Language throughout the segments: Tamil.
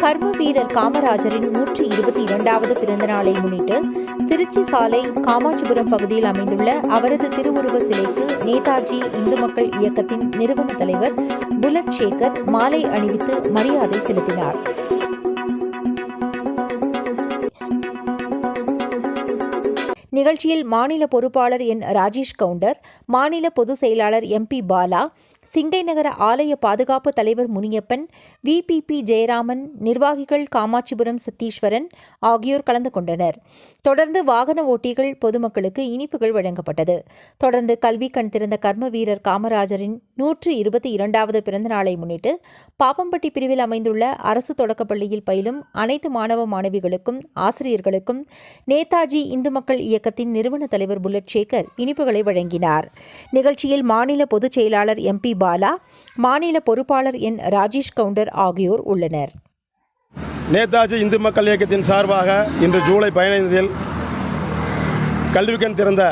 கர்ம வீரர் காமராஜரின் நூற்றி இருபத்தி இரண்டாவது பிறந்த நாளை முன்னிட்டு திருச்சி சாலை காமாட்சிபுரம் பகுதியில் அமைந்துள்ள அவரது திருவுருவ சிலைக்கு நேதாஜி இந்து மக்கள் இயக்கத்தின் நிறுவன தலைவர் புல்லட் சேகர் மாலை அணிவித்து மரியாதை செலுத்தினார். நிகழ்ச்சியில் மாநில பொறுப்பாளர் என் ராஜேஷ் கவுண்டர் மாநில பொதுச் செயலாளர் எம் பி பாலா சிங்கை நகர ஆலய பாதுகாப்பு தலைவர் முனியப்பன் விபிபி ஜெயராமன் நிர்வாகிகள் காமாட்சிபுரம் சத்தீஸ்வரன் ஆகியோர் கலந்து கொண்டனர். தொடர்ந்து வாகன ஓட்டிகள் பொதுமக்களுக்கு இனிப்புகள் வழங்கப்பட்டது. தொடர்ந்து கல்வி கண் திறந்த கர்ம வீரர் காமராஜரின் நூற்று இருபத்தி இரண்டாவது பிறந்த நாளை முன்னிட்டு பாப்பம்பட்டி பிரிவில் அமைந்துள்ள அரசு தொடக்கப்பள்ளியில் பயிலும் அனைத்து மாணவ மாணவிகளுக்கும் ஆசிரியர்களுக்கும் நேதாஜி இந்து மக்கள் இயக்கத்தின் நிறுவன தலைவர் புல்லட் சேகர் இனிப்புகளை வழங்கினார். நிகழ்ச்சியில் மாநில பொதுச் செயலாளர் எம்பி பாலா மாநில பொறுப்பாளர் என் ராஜேஷ் கவுண்டர் ஆகியோர் உள்ளனர். நேதாஜி இந்து மக்கள் இயக்கத்தின் சார்பாக இன்று ஜூலை பதினைந்தில் கல்விக்கண் திறந்த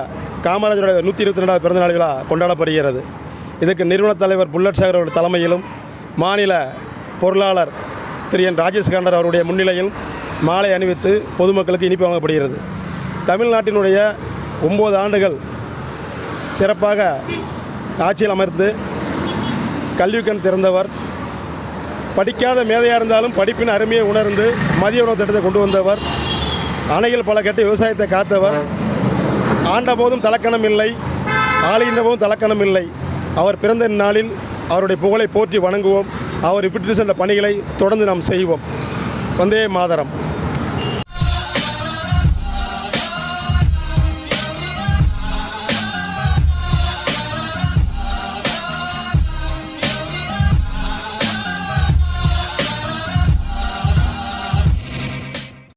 காமராஜருடைய நூற்றி இருபத்தி ரெண்டாவது பிறந்தநாள் விழா கொண்டாடப்படுகிறது. இதுக்கு நிறுவன தலைவர் புல்லட் சாகர் அவருடைய தலைமையிலும் மாநில பொருளாளர் திரு என் ராஜேஷ் கண்டர் அவருடைய முன்னிலையில் மாலை அணிவித்து பொதுமக்களுக்கு இனிப்பு வழங்கப்படுகிறது. தமிழ்நாட்டினுடைய ஒம்பது ஆண்டுகள் சிறப்பாக ஆட்சியில் அமர்ந்து கல்விக்கண் திறந்தவர். படிக்காத மேதையாக இருந்தாலும் படிப்பின் அருமையை உணர்ந்து மதிய உணவு திட்டத்தை கொண்டு வந்தவர். அணையில் பல கட்டி விவசாயத்தை காத்தவர். ஆண்ட போதும் தலக்கணம் இல்லை. ஆளுகின்ற போதும் தலக்கணம் இல்லை. அவர் பிறந்த நாளில் அவருடைய புகழை போற்றி வணங்குவோம். அவர் விட்டு சென்ற பணிகளை தொடர்ந்து நாம் செய்வோம். வந்தே மாதரம்.